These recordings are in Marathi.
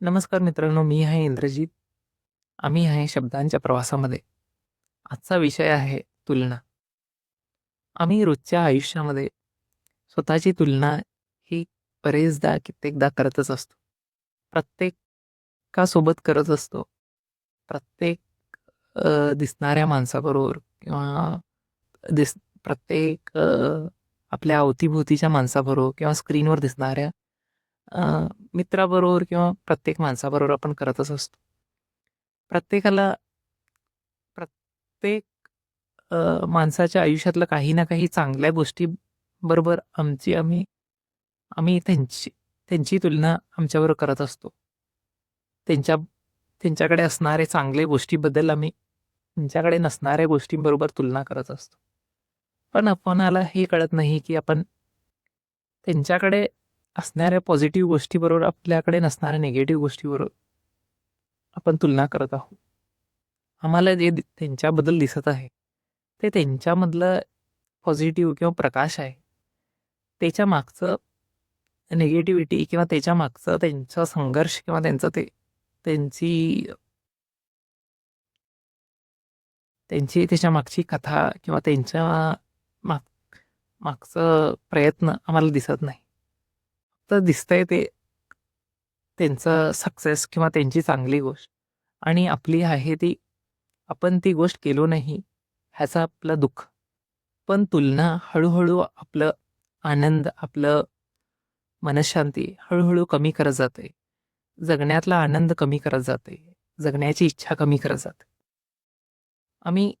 नमस्कार मित्रांनो, मी आहे इंद्रजीत. आम्ही आहे शब्दांच्या प्रवासामध्ये. आजचा विषय आहे तुलना. आम्ही रोजच्या आयुष्यामध्ये स्वतःची तुलना ही बरेचदा, कित्येकदा करतच असतो. प्रत्येकासोबत करत असतो. प्रत्येक दिसणाऱ्या माणसाबरोबर किंवा दिस प्रत्येक आपल्या अवतीभोवतीच्या माणसाबरोबर किंवा स्क्रीनवर दिसणाऱ्या मित्राबरोबर किंवा प्रत्येक माणसाबरोबर आपण करतच असतो. प्रत्येकाला प्रत्येक माणसाच्या आयुष्यातलं काही ना काही चांगल्या गोष्टीबरोबर आमची आम्ही आम्ही त्यांची त्यांची तुलना आमच्याबरोबर करत असतो. त्यांच्या त्यांच्याकडे असणारे चांगले गोष्टीबद्दल आम्ही त्यांच्याकडे नसणाऱ्या गोष्टींबरोबर तुलना करत असतो. पण आपणाला हे कळत नाही, की आपण त्यांच्याकडे असणाऱ्या पॉझिटिव्ह गोष्टीबरोबर आपल्याकडे नसणाऱ्या निगेटिव्ह गोष्टीबरोबर आपण तुलना करत आहोत. आम्हाला जे त्यांच्याबद्दल दिसत आहे, ते त्यांच्यामधलं पॉझिटिव्ह किंवा प्रकाश आहे. त्याच्या मागचं निगेटिव्हिटी किंवा त्याच्या मागचं त्यांचा संघर्ष किंवा त्यांचं ते त्यांची त्यांची त्याच्या मागची कथा किंवा त्यांच्या माग मागचं प्रयत्न आम्हाला दिसत नाही. तर दिसतंय ते त्यांचं सक्सेस किंवा त्यांची चांगली गोष्ट आणि आपली आहे ती आपण ती गोष्ट केलो नाही ह्याचं आपलं दुःख. पण तुलना हळू-हळू आपलं आनंद, आपलं मनःशांती हळू-हळू कमी करत जाते. जगण्यातला आनंद कमी करत जाते. जगण्याची इच्छा कमी करत जाते. आम्ही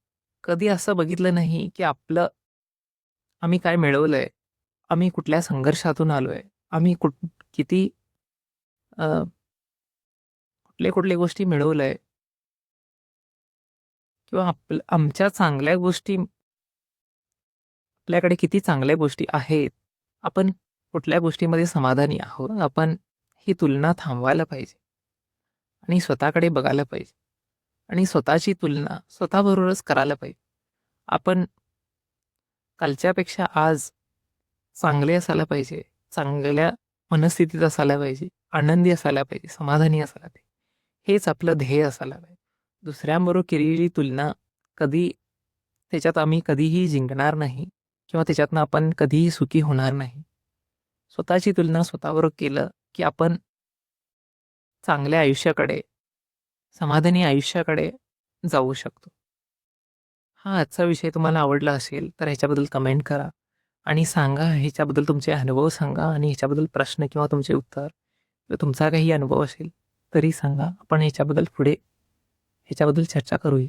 कधी असं बघितलं नाही, की आपलं आम्ही काय मिळवलंय, आम्ही कुठल्या संघर्षातून आलोय, आम्ही कुठ किती अ, कुठल्या-कुठल्या गोष्टी मिळवलंय. किंवा आपल आमच्या चांगल्या गोष्टी आपल्याकडे किती चांगल्या गोष्टी आहेत. आपण कुठल्या गोष्टीमध्ये समाधानी आहोत. आपण ही तुलना थांबवायला पाहिजे. आणि स्वतःकडे बघायला पाहिजे. आणि स्वतःची तुलना स्वतःबरोबरच करायला पाहिजे. आपण कालच्यापेक्षा आज चांगले असायला पाहिजे. चांगल्या मनस्थितीत असायला पाहिजे. आनंदी असायला पाहिजे. समाधानी असायला पाहिजे. हेच आपलं ध्येय असायला पाहिजे. दुसऱ्यांबरोबर केलेली तुलना कधी त्याच्यात आम्ही कधीही जिंकणार नाही किंवा त्याच्यातनं आपण कधीही सुखी होणार नाही. स्वतःची तुलना स्वतःबरोबर केलं, की आपण चांगल्या आयुष्याकडे, समाधानी आयुष्याकडे जाऊ शकतो. हा आजचा विषय तुम्हाला आवडला असेल, तर ह्याच्याबद्दल कमेंट करा आणि सांगा ह्याच्याबद्दल तुमचे अनुभव सांगा आणि ह्याच्याबद्दल प्रश्न किंवा तुमचे उत्तर किंवा तुमचा काही अनुभव असेल तरी सांगा. आपण ह्याच्याबद्दल पुढे ह्याच्याबद्दल चर्चा करूया.